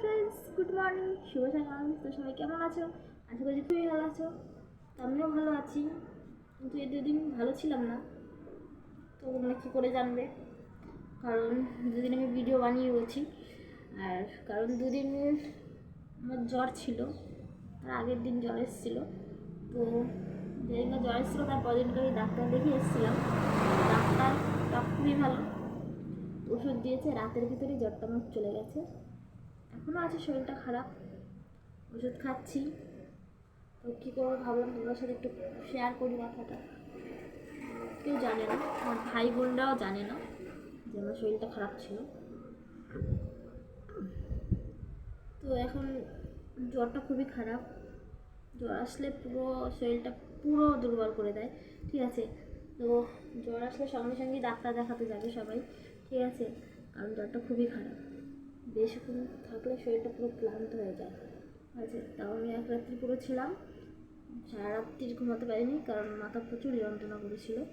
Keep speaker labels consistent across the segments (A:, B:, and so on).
A: Friends good morning শুভ সকাল তো সবাই কেমন আছো? আশা করি তুমি ভালো আছো। আমিও ভালো আছি, কিন্তু এই দুদিন ভালো ছিলাম না। তো তোমরা কী করে জানবে? কারণ দুদিন আমি ভিডিও বানিয়ে বলছি। আর কারণ দুদিন আমার জ্বর ছিল, তার আগের দিন জ্বর এসেছিল। তো যেদিন জ্বর এসেছিল, তার পরদিনকে আমি ডাক্তার দেখে এসেছিলাম। ডাক্তার খুবই ভালো। ওষুধ দিয়েছে, রাতের ভিতরেই জ্বরটা আমার চলে গেছে। এখনও আছে, শরীরটা খারাপ। ওষুধ খাচ্ছি। তো কী করব ভাবলাম তোমার সাথে একটু শেয়ার করি কথাটা। কেউ জানে না। আমার ভাই বোনরাও জানে না যে আমার শরীরটা খারাপ ছিল। তো এখন জ্বরটা খুবই খারাপ। জ্বর আসলে পুরো শরীরটা পুরো দুর্বল করে দেয়। ঠিক আছে? তো জ্বর আসলে সঙ্গে সঙ্গে ডাক্তার দেখাতে যাবে সবাই। ঠিক আছে? কারণ জ্বরটা খুবই খারাপ। বেশিক্ষণ থাকলে শরীরটা পুরো ক্লান্ত হয়ে যায়। আছে তাও আমি এক রাত্রি পুরো ছিলাম। সারা রাত্রি ঘুমাতে পারিনি, কারণ মাথা প্রচুর যন্ত্রণা করেছিল।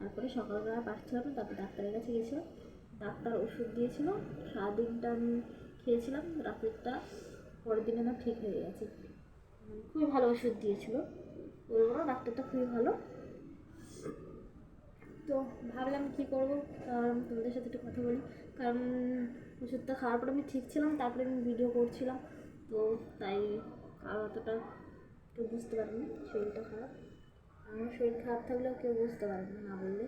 A: তারপরে সকালবেলা পাঠছিলাম না, তারপর ডাক্তারের কাছে গেছিলাম। ডাক্তার ওষুধ দিয়েছিল, সারাদিনটা আমি খেয়েছিলাম, রাত্রিটা পরের দিন আমার ঠিক হয়ে গেছে। খুবই ভালো ওষুধ দিয়েছিল। বলব ডাক্তারটা খুবই ভালো। তো ভাবলাম কী করব? তোমাদের সাথে একটু কথা বলি। কারণ ওষুধটা খাওয়ার পর আমি ঠিক ছিলাম, তারপরে আমি ভিডিও করছিলাম। তো তাই আর অতটা কেউ বুঝতে পারেনি, শরীরটা খারাপ। আমার শরীর খারাপ থাকলেও কেউ বুঝতে পারবে না না বললে।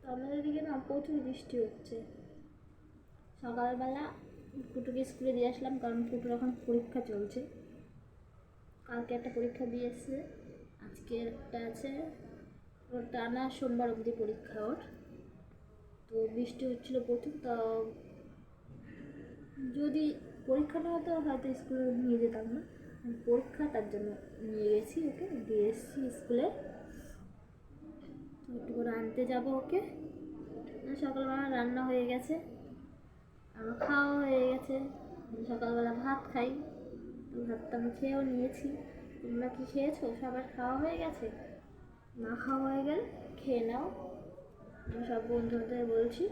A: তো আমাদের দিকে না প্রচুর বৃষ্টি হচ্ছে। সকালবেলা ফুটুকে স্কুলে দিয়ে আসলাম, কারণ ফুটুর এখন পরীক্ষা চলছে। কালকে একটা পরীক্ষা দিয়ে এসছে। আজকে একটা আছে টানা সোমবার অবধি পরীক্ষা ওর। তো বৃষ্টি হচ্ছিল প্রথম, তা যদি পরীক্ষা না হতো হয়তো স্কুলে নিয়ে যেতাম না। পরীক্ষা তার জন্য নিয়ে গেছি ওকে, দিয়ে এসেছি স্কুলে। একটু করে আনতে যাব ওকে। সকালবেলা রান্না হয়ে গেছে আমার খাওয়া হয়ে গেছে। সকালবেলা ভাত খাই ভাতটা আমি খেয়েও নিয়েছি। তোমরা কি খেয়েছো? সবার খাওয়া হয়ে গেছে? না খাওয়া হয়ে গেলে? খেয়ে নাও। আমি সব বন্ধুদের বলছি।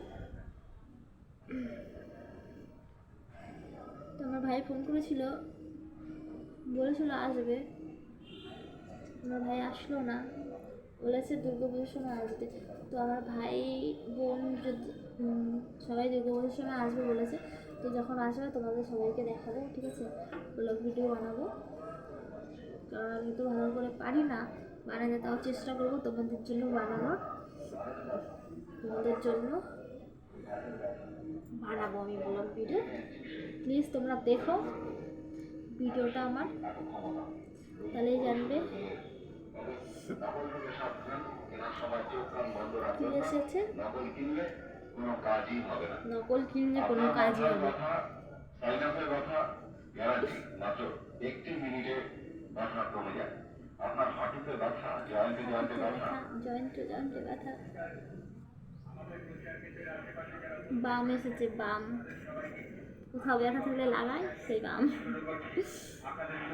A: তো আমার ভাই ফোন করেছিল। বলেছিল আসবে। আমার ভাই আসলো না। বলেছে দুর্গা পুজোর সময় আসবে। তো আমার ভাই বোন যদি সবাই দুর্গা পুজোর সময় আসবে বলেছে। তো যখন আসবে তোমাদের সবাইকে দেখাবো ঠিক আছে? ব্লগ ভিডিও বানাবো। কারণ আমি তো ভালো করে পারি না বানাতে তাও চেষ্টা করব তোমাদের জন্য বানানোর তোমাদের জন্য বানাবো আমি ব্লগ ভিডিও। প্লিজ তোমরা দেখো ভিডিওটা আমার তাহলেই জানবে। কি এসেছে
B: নকল কিনলে কোনো কাজই হবে না
A: নকল কিনলে কোনো কাজই হবে না।
B: সাইনাসের ব্যথা গ্যারান্টি মাত্র একটি মিনিটে ব্যথা কমে যায়। আপনার হাঁটুতে ব্যথা, জয়েন্টে জয়েন্টে ব্যথা?
A: জয়েন্টে জয়েন্টে ব্যথা। বাম এসেছে, বাম। কোথাও ব্যথা থাকলে লাগাই, সেই বাম।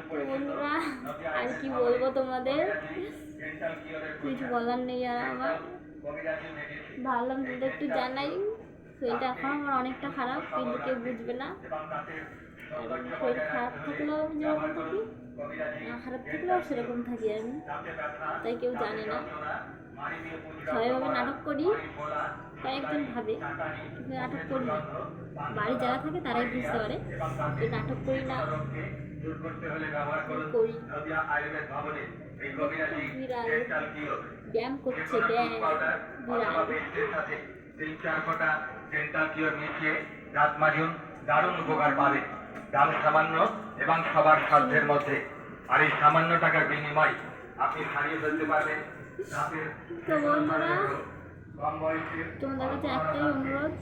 A: তো বন্ধুরা, আর কি বলব তোমাদের? কিছু বলার নেই আর আমার। ভাবলাম তোমাদের একটু জানাই। শরীরটা এখন আমার অনেকটা খারাপ, কিন্তু কেউ বুঝবে না। শরীর খারাপ থাকলেও আমি যেরকম থাকি, না, খারাপ থাকলেও সেরকম থাকি আমি। তাই কেউ জানে না। সবাই ভাবে নাটক করি কয়েকজন ভাবে, কিন্তু নাটক করি না। বাড়ি যারা থাকে তারাই বুঝতে পারে যে নাটক করি না করি। ব্যায়াম করছে, ব্যায়াম
C: তিন চার ফোঁটা ডেন্টাল কিওর মিশিয়ে দাঁত মাজুন দারুণ উপকার পাবে। দাম সামান্য এবং সবার সাধ্যের মধ্যে। আর এই সামান্য টাকার বিনিময় আপনি হারিয়ে ফেলতে পারবেন
A: তো বন্ধুরা তোমাদের কাছে একটাই অনুরোধ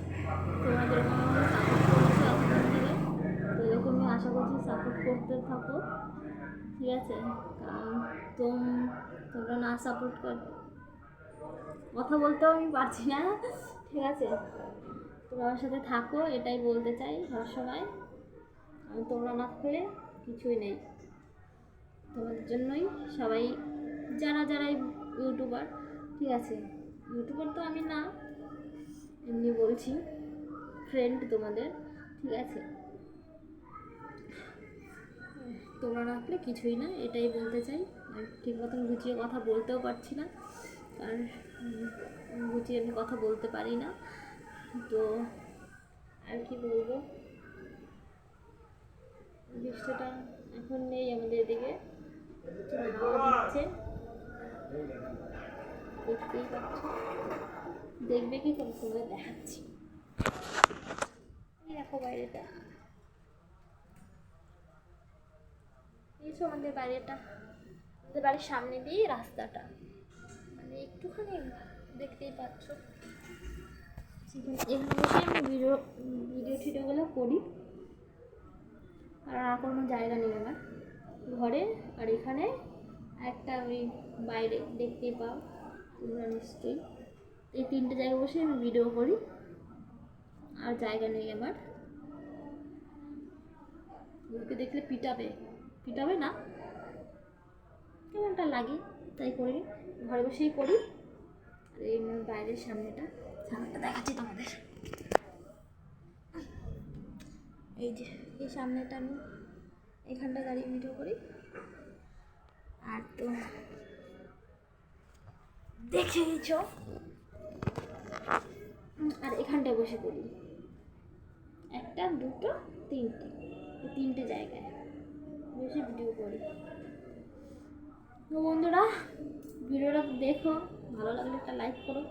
A: তোমরা যেরকম আমাকে সাপোর্ট করেছ এতদিন ধরে তো এরকমই আশা করছি সাপোর্ট করতে থাকো। ঠিক আছে? তোম তোমরা না সাপোর্ট কর কথা বলতেও আমি পারছি না। ঠিক আছে? তোমরা আমার সাথে থাকো এটাই বলতে চাই সবসময় তোমরা না থাকলে কিছুই নেই। তোমাদের জন্যই সবাই যারা যারা ইউটিউবার, ঠিক আছে? ইউটিউবার তো আমি না, এমনি বলছি ফ্রেন্ড তোমাদের, ঠিক আছে? তোমরা রাখলে কিছুই না, এটাই বলতে চাই। আর ঠিক মতন গুছিয়ে কথা বলতেও পারছি না, আর গুছিয়ে আমি কথা বলতে পারি না। তো আর কি বলব? বৃষ্টিটা এখন নেই আমাদের এদিকে। হাওয়া দিচ্ছে দেখতেই পাচ্ছ দেখবে কি করে, তোমাদের দেখাচ্ছি। দেখো বাইরেটা। এইছো আমাদের বাইরেটা আমাদের বাড়ির সামনে দিয়ে রাস্তাটা। মানে একটুখানি দেখতেই পাচ্ছ। এখানে আমি ভিডিও ভিডিও টিডিওগুলো করি আর আর কোনো জায়গা নেই আমার ঘরে আর এখানে একটা ওই বাইরে দেখতে পাও তোমরা নিশ্চয়ই। এই তিনটে জায়গায় বসে আমি ভিডিও করি। আর জায়গা নেই আমার। লোকে দেখলে পিটাবে। পিটাবে না। কেমনটা লাগে, তাই করি। ঘরে বসেই করি। আর এই বাইরের সামনেটা। সামনেটা দেখাচ্ছি তোমাদের। এই যে, এই সামনেটা আমি এখানটা দাঁড়িয়ে ভিডিও করি। আর তো দেখে নিছ। আর এখানটায় বসে করি একটা, দুটো, তিনটে। তিনটে জায়গায় বসে ভিডিও করি। তো বন্ধুরা, ভিডিওটা দেখো, ভালো লাগলে একটা লাইক করো।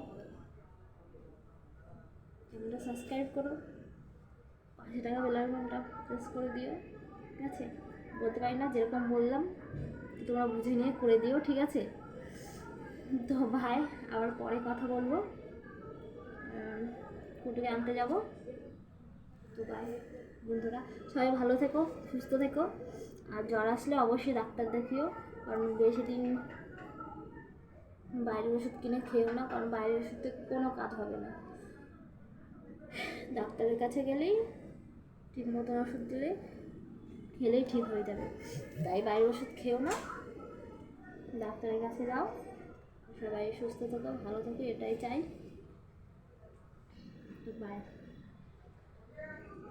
A: চ্যানেলটা সাবস্ক্রাইব করো। পাঁচশো টাকা বেলার ঘণ্টা প্রেস করে দিও, ঠিক আছে? বলতে পারি না, যেরকম বললাম, তোমরা বুঝে নিয়ে করে দিও, ঠিক আছে? তো ভাই, আবার পরে কথা বলব। কুটুকে আনতে যাব। তো ভাই, বন্ধুরা, সবাই ভালো থেকো, সুস্থ থেকো। আর জ্বর আসলে অবশ্যই ডাক্তার দেখিও, কারণ বেশি দিন বাইরের ওষুধ কিনে খেয়েও না, কারণ বাইরের ওষুধে কোনো কাজ হবে না। ডাক্তারের কাছে গেলেই ঠিক মতন ওষুধ দিলে খেলেই ঠিক হয়ে যাবে। তাই বাইরের ওষুধ খেও না। ডাক্তারের কাছে যাও। সবাই সুস্থ থাকো, ভালো থাকো, এটাই চাই। বাই